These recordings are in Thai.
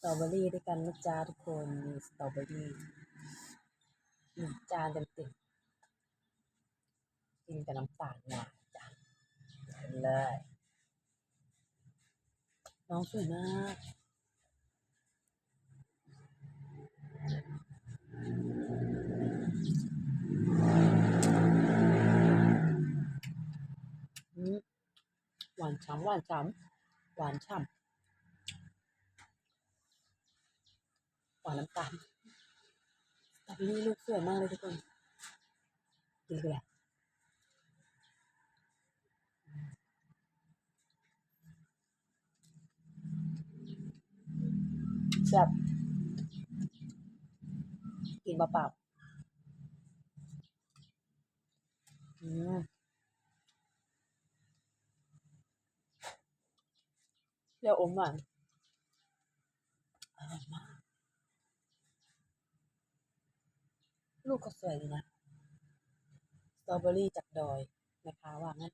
สตรอเบอรี่ด้วยกันนะจ๊ะทุกคนมีสตรอเบอรี่หนึ่งจานเต็มๆกินกับน้ำตาลหวานจ้ะเลย น้องสวยมากอืมหวานฉ่ำหวานฉ่ำหวานฉ่ำ หวานน้ำตาลสตรอเบอรี่ลูกสวยมากเลยทุกคนกินเลยอะแซ่บกินเปล่าๆอืมเปรี้ยวอมหวานอร่อยมาก ลูกก็สวยดีนะ สตรอเบอรี่จากดอยแม่ค้าว่างั้น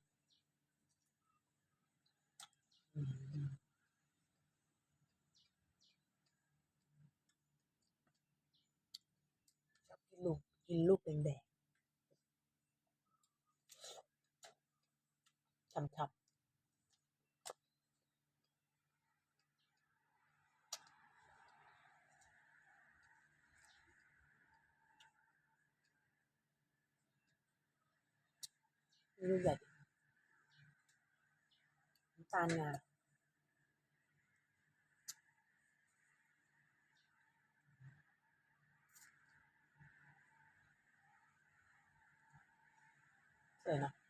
ชอบกินลูก กินลูกแดงๆฉ่ำๆ ลูกใหญ่น้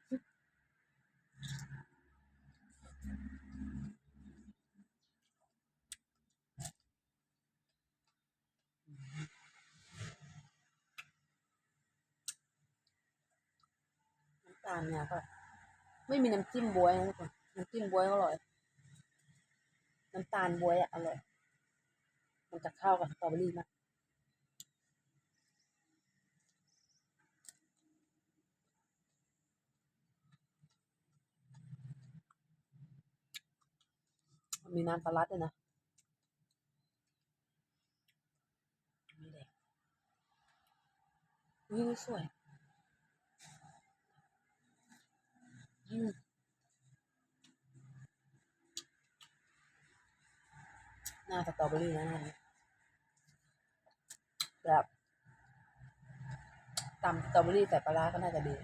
ตาลเนอะน้ำตาลงาก็ไม่มีน้ำจิ้มบวยนะทุกคนน้ำจิ้มบวยอร่อย น้ำตาลบวยอะอร่อย มันจะเข้ากับสตรอเบอรี่มากมีน้ำปลาด้วยนะไม่แดงอุ้ยนี่สวยอืม หน้าสตรอเบอรี่นะน้านี้แบบตำสตรอเบอรี่ใส่ปลาก็น่าจะดี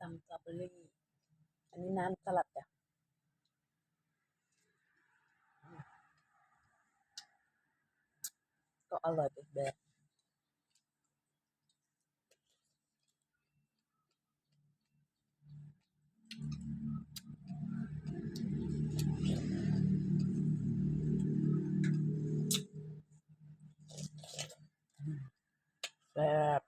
ตำสตรอเบอรี่ อันนี้น้ำสลัดจ้ะก็อร่อยแบบ แบบ